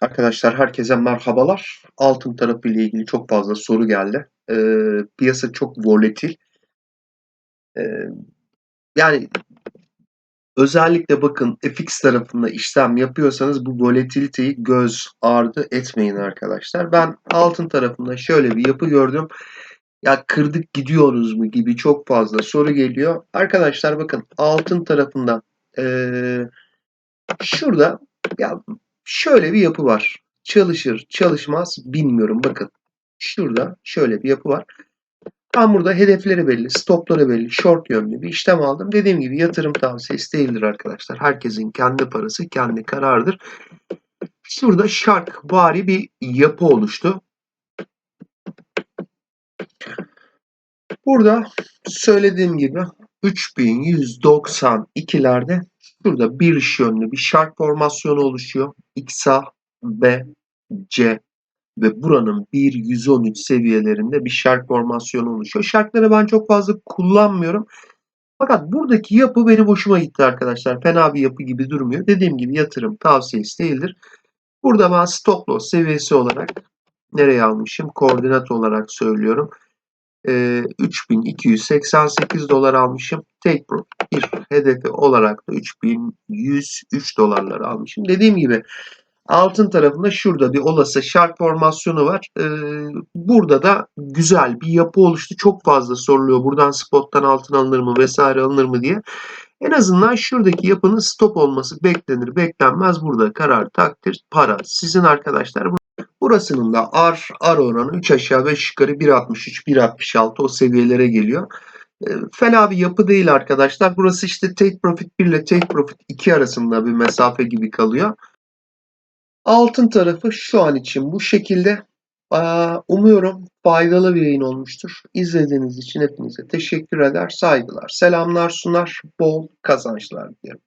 Arkadaşlar herkese merhabalar. Altın tarafı ile ilgili çok fazla soru geldi. Ee, piyasa çok volatil. Ee, yani özellikle bakın FX tarafında işlem yapıyorsanız bu volatiliteyi göz ardı etmeyin arkadaşlar. Ben altın tarafında şöyle bir yapı gördüm. Ya kırdık gidiyoruz mu gibi çok fazla soru geliyor. Arkadaşlar bakın altın tarafında ee, şurada ya şöyle bir yapı var. Çalışır, çalışmaz bilmiyorum. Bakın şurada şöyle bir yapı var. Ben burada hedefleri belli, stopları belli, short yönlü bir işlem aldım. Dediğim gibi yatırım tavsiyesi değildir arkadaşlar. Herkesin kendi parası, kendi kararıdır. Şurada shark bari bir yapı oluştu. Burada söylediğim gibi 3192'lerde şurada bir iş yönlü bir shark formasyonu oluşuyor. XA, B, C ve buranın 1.113 seviyelerinde bir shark formasyonu oluşuyor. Sharkları ben çok fazla kullanmıyorum. Fakat buradaki yapı benim hoşuma gitti arkadaşlar. Fena bir yapı gibi durmuyor. Dediğim gibi yatırım tavsiyesi değildir. Burada ben stop loss seviyesi olarak nereye almışım? Koordinat olarak söylüyorum. Ee, 3288 dolar almışım. Take profit bir hedefi olarak da 3103 dolarlar almışım. Dediğim gibi Altın tarafında şurada bir olası şark formasyonu var. Ee, burada da güzel bir yapı oluştu. Çok fazla soruluyor. Buradan spottan altın alınır mı vesaire alınır mı diye. En azından şuradaki yapının stop olması beklenir beklenmez. Burada karar takdir para. Sizin arkadaşlar burasının da R, R oranı 3 aşağı 5 yukarı 1.63 1.66 o seviyelere geliyor. E, fena bir yapı değil arkadaşlar. Burası işte take profit 1 ile take profit 2 arasında bir mesafe gibi kalıyor. Altın tarafı şu an için bu şekilde. Umuyorum faydalı bir yayın olmuştur. İzlediğiniz için hepinize teşekkür eder, saygılar, selamlar sunar, bol kazançlar dilerim.